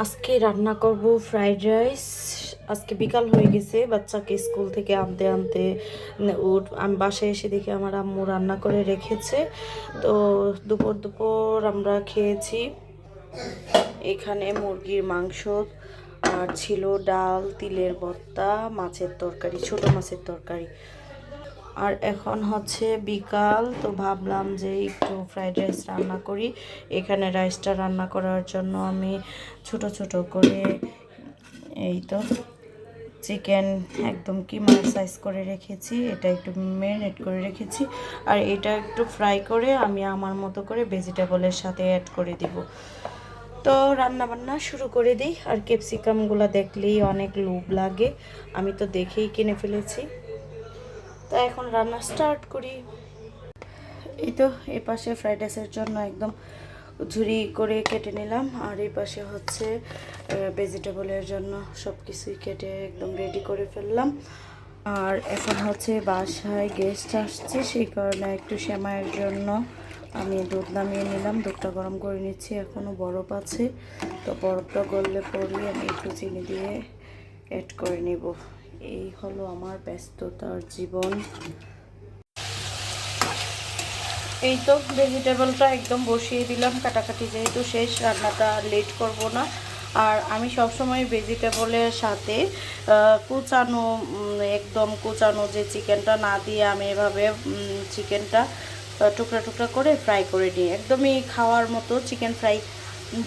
আজকে রান্না করব ফ্রাইড রাইস। আজকে বিকাল হয়ে গেছে, বাচ্চাকে স্কুল থেকে আনতে আনতে ওর আমি বাসায় এসে দেখি আমার আম্মু রান্না করে রেখেছে। তো দুপুর দুপুর আমরা খেয়েছি। এখানে মুরগির মাংস আর ছিল ডাল, তিলের ভর্তা, মাছের তরকারি, ছোট মাছের তরকারি। আর এখন হচ্ছে বিকাল, তো ভাবলাম যে একটু ফ্রাইড রাইস রান্না করি। এখানে রাইসটা রান্না করার জন্য আমি ছোট ছোট করে এই তো চিকেন একদম কিমার সাইজ করে রেখেছি, এটা একটু ম্যারিনেট করে রেখেছি। আর এটা একটু ফ্রাই করে আমি আমার মতো করে ভেজিটেবলের সাথে অ্যাড করে দিব। তো রান্না বান্না শুরু করে দিই। আর ক্যাপসিকামগুলো দেখলেই অনেক লোভ লাগে। আমি তো দেখেই কিনে ফেলেছি। তো এখন রান্না স্টার্ট করি। এই তো এই পাশে ফ্রাইড রাইসের জন্য একদম ঝুরি করে কেটে নিলাম। আর এই পাশে হচ্ছে ভেজিটেবলের জন্য সব কিছুই কেটে একদম রেডি করে ফেললাম। আর এখন হচ্ছে বাসায় গেস্ট আসছে, সেই কারণে একটু সেমাইয়ের জন্য আমি দুধ নামিয়ে নিলাম। দুধটা গরম করে নিচ্ছি এখনও বরফ আছে। তো বরফটা গললে পরই আমি একটু চিনি দিয়ে অ্যাড করে নেব। এই হলো আমার ব্যস্ততার জীবন। এই তো ভেজিটেবলটা একদম বসিয়ে দিলাম, কাটাকাটি যেহেতু শেষ, রান্নাটা লেট করব না। আর আমি সবসময় ভেজিটেবলের সাথে কুচানো একদম কুচানো যে চিকেনটা না দিয়ে আমি এভাবে চিকেনটা টুকরা টুকরা করে ফ্রাই করে নিই। একদমই খাওয়ার মতো চিকেন ফ্রাই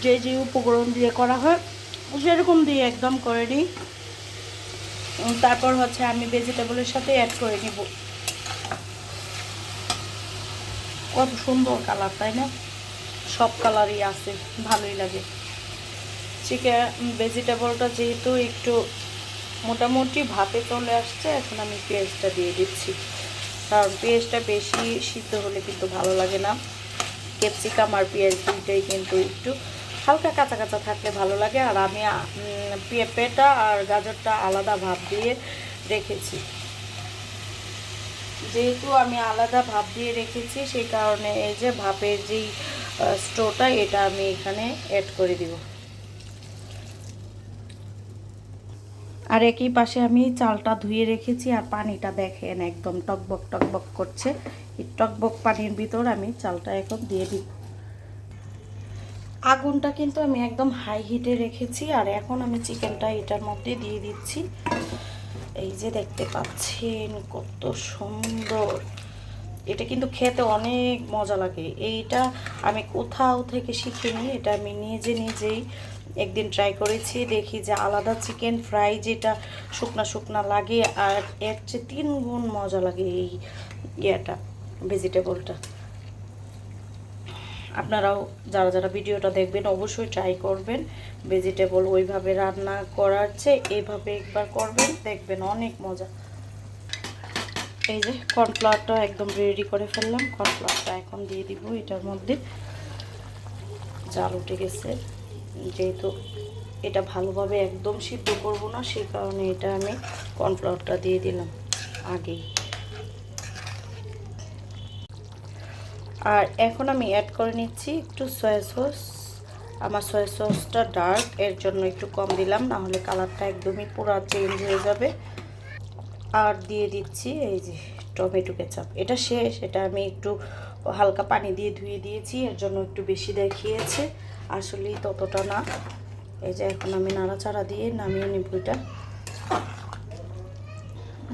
যে যে উপকরণ দিয়ে করা হয়, সেরকম দিয়ে একদম করে নিই। তারপর হচ্ছে আমি ভেজিটেবলের সাথে অ্যাড করে নিব। কত সুন্দর কালার তাই না? সব কালারই আছে, ভালোই লাগে। চিকেন ভেজিটেবলটা যেহেতু একটু মোটামুটি ভাপে চলে আসছে, এখন আমি পেঁয়াজটা দিয়ে দিচ্ছি। কারণ পেঁয়াজটা বেশি সিদ্ধ হলে কিন্তু ভালো লাগে না। ক্যাপসিকাম আর পেঁয়াজ দুইটাই কিন্তু একটু হালকা কাঁচা কাঁচা থাকলে ভালো লাগে। আর আমি পেঁপেটা আর গাজরটা আলাদা ভাপ দিয়ে রেখেছি। যেহেতু আমি আলাদা ভাপ দিয়ে রেখেছি, সেই কারণে এই যে ভাপের যেই স্টোটা, এটা আমি এখানে অ্যাড করে দিব। আর একই পাশে আমি চালটা ধুয়ে রেখেছি, আর পানিটা দেখেন একদম টকবক টকবক করছে। এই টকবক পানির ভিতর আমি চালটা এখন দিয়ে দিব। আগুনটা কিন্তু আমি একদম হাই হিটে রেখেছি, আর এখন আমি চিকেনটা এটার মধ্যে দিয়ে দিচ্ছি। এই যে দেখতে পাচ্ছেন কত সুন্দর। এটা কিন্তু খেতে অনেক মজা লাগে। এইটা আমি কোথাও থেকে শিখিনি, এটা আমি নিজে নিজেই একদিন ট্রাই করেছি, দেখি যে আলাদা চিকেন ফ্রাই যেটা শুকনা শুকনা লাগে, আর এর চেয়ে তিন গুণ মজা লাগে এই ইয়েটা ভেজিটেবলটা আপনারাও যারা যারা ভিডিওটা দেখবেন অবশ্যই ট্রাই করবেন। ভেজিটেবল ওইভাবে রান্না করার চেয়ে এইভাবে একবার করবেন, দেখবেন অনেক মজা। এই যে কর্নফ্লাওয়ারটা একদম রেডি করে ফেললাম। কর্নফ্লাওয়ারটা এখন দিয়ে দিব এটার মধ্যে। জাল উঠে গেছে। যেহেতু এটা ভালোভাবে একদম সিদ্ধ করব না সেই কারণে এটা আমি কর্নফ্লাওয়ারটা দিয়ে দিলাম আগেই। আর এখন আমি অ্যাড করে নিচ্ছি একটু সয়া সস আমার সয়া সসটা ডার্ক এর জন্য একটু কম দিলাম না হলে কালারটা একদমই পুরো চেঞ্জ হয়ে যাবে। আর দিয়ে দিচ্ছি এই যে টমেটো কেচাপ এটা শেষ, এটা আমি একটু হালকা পানি দিয়ে ধুয়ে দিয়েছি, এর জন্য একটু বেশি দেখিয়েছে। আসলেই ততটা না। এই যে এখন আমি নাড়াচাড়া দিয়ে নামিয়ে নেব এটা।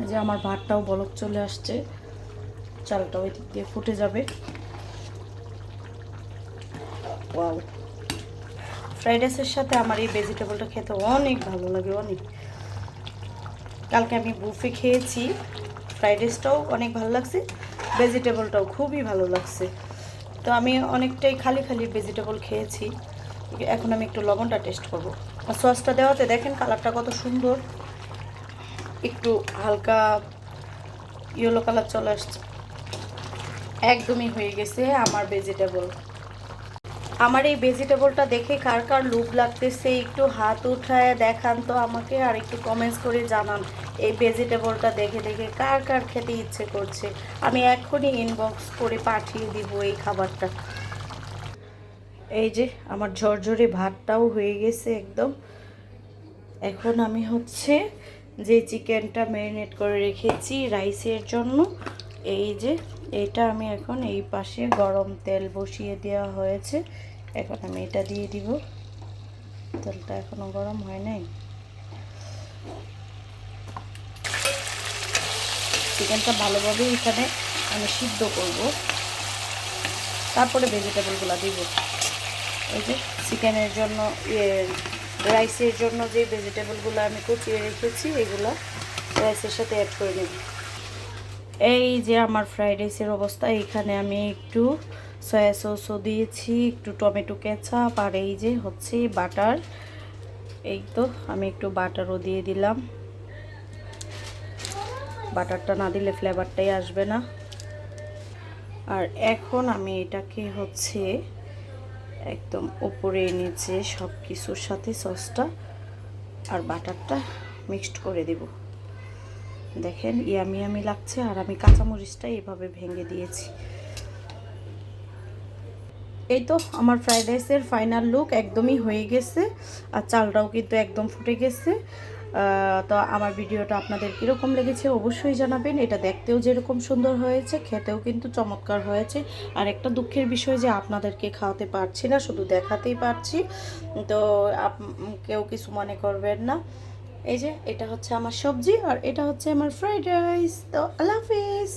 এই যে আমার ভাতটাও বলক চলে আসছে। চালটা ওই দিক দিয়ে ফুটে যাবে। ওয়াও ফ্রাইড রাইসের সাথে আমার এই ভেজিটেবলটা খেতে অনেক ভালো লাগে, অনেক। কালকে আমি বুফে খেয়েছি ফ্রাইড রাইসটাও অনেক ভালো লাগছে ভেজিটেবলটাও খুবই ভালো লাগছে। তো আমি অনেকটাই খালি খালি ভেজিটেবল খেয়েছি, এখন আমি একটু লবণটা টেস্ট করব। আর সসটা দেওয়াতে দেখেন কালারটা কত সুন্দর। একটু হালকা ইয়েলো কালার চলে আসছে। একদমই হয়ে গেছে আমার ভেজিটেবল আমার এই ভেজিটেবলটা দেখে কার কার লুপ লাগতেছে, একটু হাত উঠায় দেখান তো আমাকে আর একটু কমেন্টস করে জানান এই ভেজিটেবলটা দেখে দেখে কার কার খেতে ইচ্ছে করছে। আমি এখনই ইনবক্স করে পাঠিয়ে দিব এই খাবারটা। এই যে আমার ঝরঝরে ভাতটাও হয়ে গেছে একদম। এখন আমি হচ্ছে যে চিকেনটা ম্যারিনেট করে রেখেছি রাইসের জন্য। এই যে এটা আমি এখন এই পাশে গরম তেল বসিয়ে দেওয়া হয়েছে। এখন আমি এটা দিয়ে দিব। তেলটা এখনও গরম হয় নাই। চিকেনটা ভালোভাবে এখানে আমি সিদ্ধ করব। তারপরে ভেজিটেবলগুলো দিব। এই যে চিকেনের জন্য ইয়ে রাইসের জন্য যে ভেজিটেবলগুলো আমি কুচিয়ে রেখেছি, এগুলো রাইসের সাথে অ্যাড করে নেব। এই যে আমার ফ্রাইড রাইসের অবস্থা, এখানে আমি একটু সয়া সসও দিয়েছি, একটু টমেটো কেচাপ আর এই যে হচ্ছে বাটার এই তো, আমি একটু বাটারও দিয়ে দিলাম। বাটারটা না দিলে ফ্লেভারটাই আসবে না। আর এখন আমি এটাকে হচ্ছে একদম উপরে নিচে সব কিছুর সাথে সসটা আর বাটারটা মিক্সড করে দেব। দেখেন, ইয়ামি ইয়ামি লাগছে আর আমি কাঁচামরিচটা এভাবে ভেঙে দিয়েছি। এই তো আমার ফ্রাইড রাইসের ফাইনাল লুক একদমই হয়ে গেছে আর চালটাও কিন্তু একদম ফুটে গেছে। তো আমার ভিডিওটা আপনাদের কীরকম লেগেছে অবশ্যই জানাবেন। এটা দেখতেও যেরকম সুন্দর হয়েছে, খেতেও কিন্তু চমৎকার হয়েছে। আর একটা দুঃখের বিষয় যে আপনাদেরকে খাওয়াতে পারছি না, শুধু দেখাতেই পারছি। তো কেউ কিছু মনে করবেন না। এই যে, এটা হচ্ছে আমার সবজি আর এটা হচ্ছে আমার ফ্রাইড রাইস। তো আল্লাহ হাফিজ।